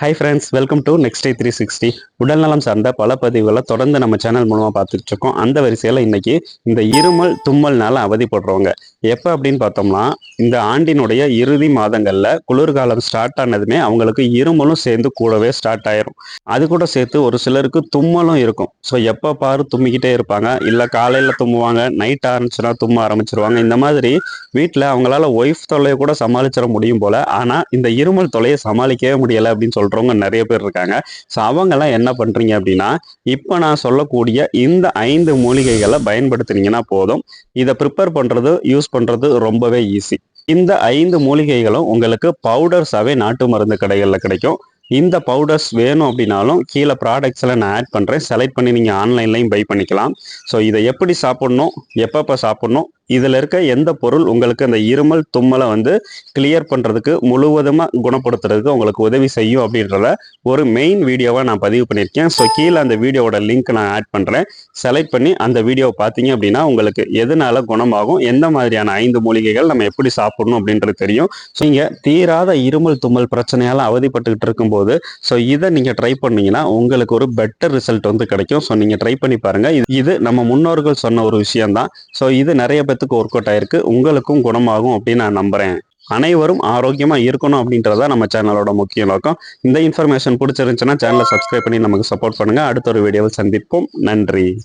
Hi friends welcome to next day three sixty உடல் நலம் சார்ந்த பல பதிவுகளை தொடர்ந்து நம்ம சேனல் மூலமாக பார்த்துட்டு இருக்கோம். அந்த வரிசையில் இன்னைக்கு இந்த இருமல் தும்மல்னால அவதிப்படுறவங்க. எப்போ அப்படின்னு பார்த்தோம்னா இந்த ஆண்டினுடைய இறுதி மாதங்களில் குளிர்காலம் ஸ்டார்ட் ஆனதுமே அவங்களுக்கு இருமலும் சேர்ந்து கூடவே ஸ்டார்ட் ஆயிரும். அது கூட சேர்த்து ஒரு சிலருக்கு தும்மலும் இருக்கும். ஸோ எப்போ பாரு தும்மிக்கிட்டே இருப்பாங்க. இல்லை காலையில் தும்முவாங்க நைட் ஆரம்பிச்சுனா தும்ம ஆரம்பிச்சிருவாங்க. இந்த மாதிரி வீட்டில் அவங்களால ஒய்ஃப் தொல்லையை கூட சமாளிச்சிட முடியும் போல. ஆனால் இந்த இருமல் தொல்லையை சமாளிக்கவே முடியலை அப்படின்னு சொல்கிறவங்க நிறைய பேர் இருக்காங்க. ஸோ அவங்கெல்லாம் என்ன பண்ணுறீங்க அப்படின்னா இப்போ நான் சொல்லக்கூடிய இந்த ஐந்து மூலிகைகளை பயன்படுத்துனீங்கன்னா போதும். இதை ப்ரிப்பேர் பண்ணுறது யூஸ் பண்றது ரொம்பவே ஈஸி இந்த ஐந்து மூலிகைகளும் உங்களுக்கு பவுடர்ஸாவே நாட்டு மருந்து கடைகளில் கிடைக்கும். இந்த பவுடர்ஸ் வேணும் அப்படின்னாலும் கீழே ப்ராடக்ட்ஸில் நான் ஆட் பண்ணுறேன் செலக்ட் பண்ணி நீங்கள் ஆன்லைன்லையும் பை பண்ணிக்கலாம். ஸோ இதை எப்படி சாப்பிடணும்? எப்பப்போ சாப்பிட்ணும்? இதில் இருக்க எந்த பொருள் உங்களுக்கு அந்த இருமல் தும்மலை வந்து கிளியர் பண்ணுறதுக்கு முழுவதுமாக குணப்படுத்துறதுக்கு உங்களுக்கு உதவி செய்யும் அப்படின்றத ஒரு மெயின் வீடியோவை நான் பதிவு பண்ணியிருக்கேன். ஸோ கீழே அந்த வீடியோவோட லிங்க் நான் ஆட் பண்ணுறேன் செலக்ட் பண்ணி அந்த வீடியோவை பார்த்தீங்க அப்படின்னா உங்களுக்கு எதனால குணமாகும் எந்த மாதிரியான ஐந்து மூலிகைகள் நம்ம எப்படி சாப்பிடணும் அப்படின்றது தெரியும். ஸோ நீங்கள் தீராத இருமல் தும்மல் பிரச்சனையால் அவதிப்பட்டுக்கிட்டு இருக்கும்போது ஸோ இதை நீங்கள் ட்ரை பண்ணீங்கன்னா உங்களுக்கு ஒரு பெட்டர் ரிசல்ட் வந்து கிடைக்கும். ஸோ நீங்கள் ட்ரை பண்ணி பாருங்கள் இது- இது நம்ம முன்னோர்கள் சொன்ன ஒரு விஷயம்தான். ஸோ இது நிறைய பேத்துக்கு ஒர்க் அவுட் ஆயிருக்கு. உங்களுக்கும் குணமாகும் அப்படின்னு நான் நம்புறேன். அனைவரும் ஆரோக்கியமா இருக்கணும் அப்படின்றதா நம்ம சேனலோட முக்கிய நோக்கம். இந்த இன்ஃபர்மேஷன் பிடிச்சிருந்துச்சுன்னா சேனலை சப்ஸ்கிரைப் பண்ணி நமக்கு சப்போர்ட் பண்ணுங்க. அடுத்த ஒரு வீடியோவில் சந்திப்போம். நன்றி.